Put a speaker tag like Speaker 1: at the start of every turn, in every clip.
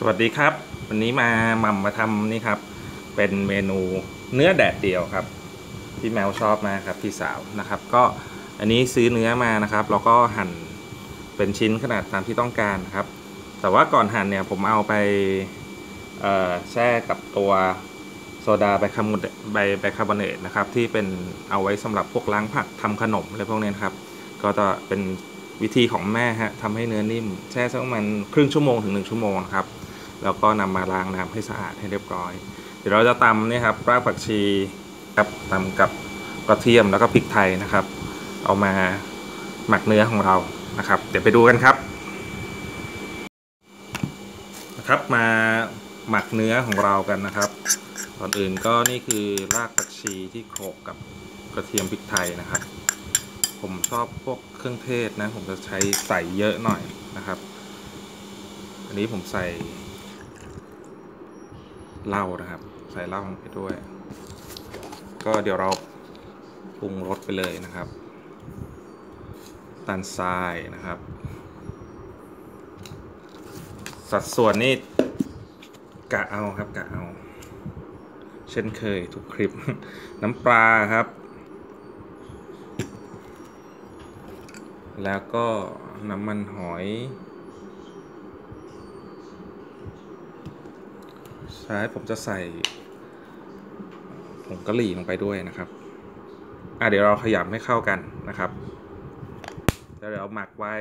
Speaker 1: สวัสดีครับ วันนี้มาหม่ำมาทำนี่ครับ เป็นเมนูเนื้อแดดเดียวครับ พี่แมวชอบมากครับพี่สาวนะครับ ก็อันนี้ซื้อเนื้อมานะครับ แล้วก็หั่นเป็นชิ้นขนาดตามที่ต้องการครับ แต่ว่าก่อนหั่นเนี่ยผมเอาไปแช่กับตัวโซดาไบคาร์บอนตไบไบคาร์บอเนตนะครับ ที่เป็นเอาไว้สำหรับพวกล้างผักทำขนมอะไรพวกนี้นครับ ก็จะเป็นวิธีของแม่ฮะทำให้เนื้อนิ่ม แช่สักประมาณครึ่งชั่วโมงถึง 1 ชั่วโมงครับ แล้วก็นำมาล้างน้ำให้สะอาดให้เรียบร้อย เดี๋ยวเราจะตำนี่ครับรากผักชีครับตำกับกระเทียมแล้วก็พริกไทยนะครับ เอามาหมักเนื้อของเรานะครับ เดี๋ยวไปดูกันครับนะครับมาหมักเนื้อของเรากันนะครับก่อนอื่นก็นี่คือรากผักชีที่โขลกกับกระเทียมพริกไทยนะครับ ผมชอบพวกเครื่องเทศนะ ผมจะใช้ใส่เยอะหน่อยนะครับ อันนี้ผมใส่ เหล้านะครับ ใส่เหล้าลงไปด้วย ก็เดี๋ยวเราปรุงรสไปเลยนะครับตันทรายนะครับ สัดส่วนนี่กะเอาครับกะเอา เช่นเคยทุกคลิป น้ำปลาครับ แล้วก็น้ำมันหอย ใช่ผมจะใส่ผงกะหรี่ลงไปด้วยนะครับอะเดี๋ยวเราขยำให้เข้ากันนะครับแล้วเดี๋ยวหมักไว้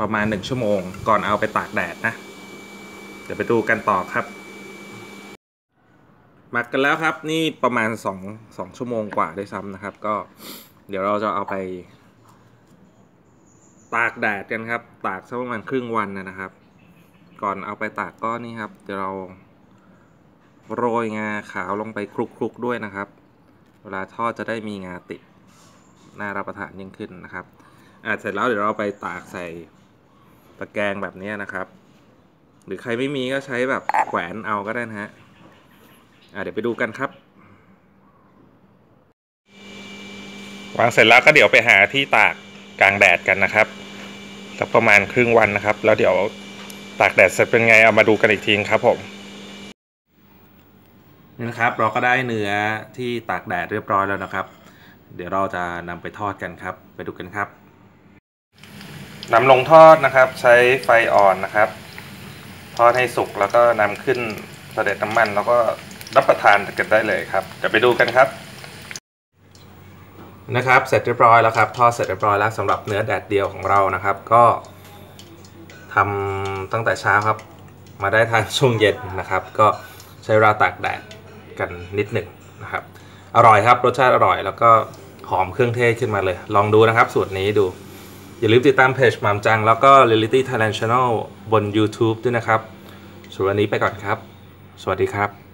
Speaker 1: ประมาณ 1 ชั่วโมง ก่อนเอาไปตากแดดนะ เดี๋ยวไปดูกันต่อครับ หมักกันแล้วครับนี่ประมาณ 2 2 ชั่วโมงกว่าได้ซ้ำนะครับ ก็เดี๋ยวเราจะเอาไป ตากแดดกันครับ ตากสักประมาณครึ่งวันนะครับ ก่อนเอาไปตากก็นี่ครับ เดี๋ยวเรา โรยงาขาวลงไปคลุกๆด้วยนะครับ เวลาทอดจะได้มีงาติดน่ารับประทานยิ่งขึ้นนะครับอะเสร็จแล้วเดี๋ยวเราไปตากใส่ตะแกรงแบบนี้นะครับ หรือใครไม่มีก็ใช้แบบแขวนเอาก็ได้นะฮะอะเดี๋ยวไปดูกันครับ วางเสร็จแล้วก็เดี๋ยวไปหาที่ตากกลางแดดกันนะครับสักประมาณครึ่งวันนะครับ แล้วเดี๋ยวตากแดดเสร็จเป็นไงเอามาดูกันอีกทีครับผม นี่นะครับเราก็ได้เนื้อที่ตากแดดเรียบร้อยแล้วนะครับ เดี๋ยวเราจะนำไปทอดกันครับ ไปดูกันครับนำลงทอดนะครับ ใช้ไฟอ่อนนะครับ ทอดให้สุกแล้วก็นำขึ้นเสด็จน้ำมันแล้วก็รับประทานกันได้เลยครับเดี๋ยวไปดูกันครับ นะครับ เสร็จเรียบร้อยแล้วครับ ทอดเสร็จเรียบร้อยแล้วสำหรับเนื้อแดดเดียวของเรานะครับ ก็ทำตั้งแต่เช้าครับ มาได้ทานช่วงเย็นนะครับ ก็ใช้เวลาตากแดด กันนิดหนึ่งนะครับ อร่อยครับรสชาติอร่อย แล้วก็หอมเครื่องเทศขึ้นมาเลย ลองดูนะครับ สูตรนี้ดู อย่าลืมติดตามเพจหมามจัง แล้วก็ Reality Thailand Channel บน YouTube ด้วยนะครับส่วนวันนี้ไปก่อนครับ สวัสดีครับ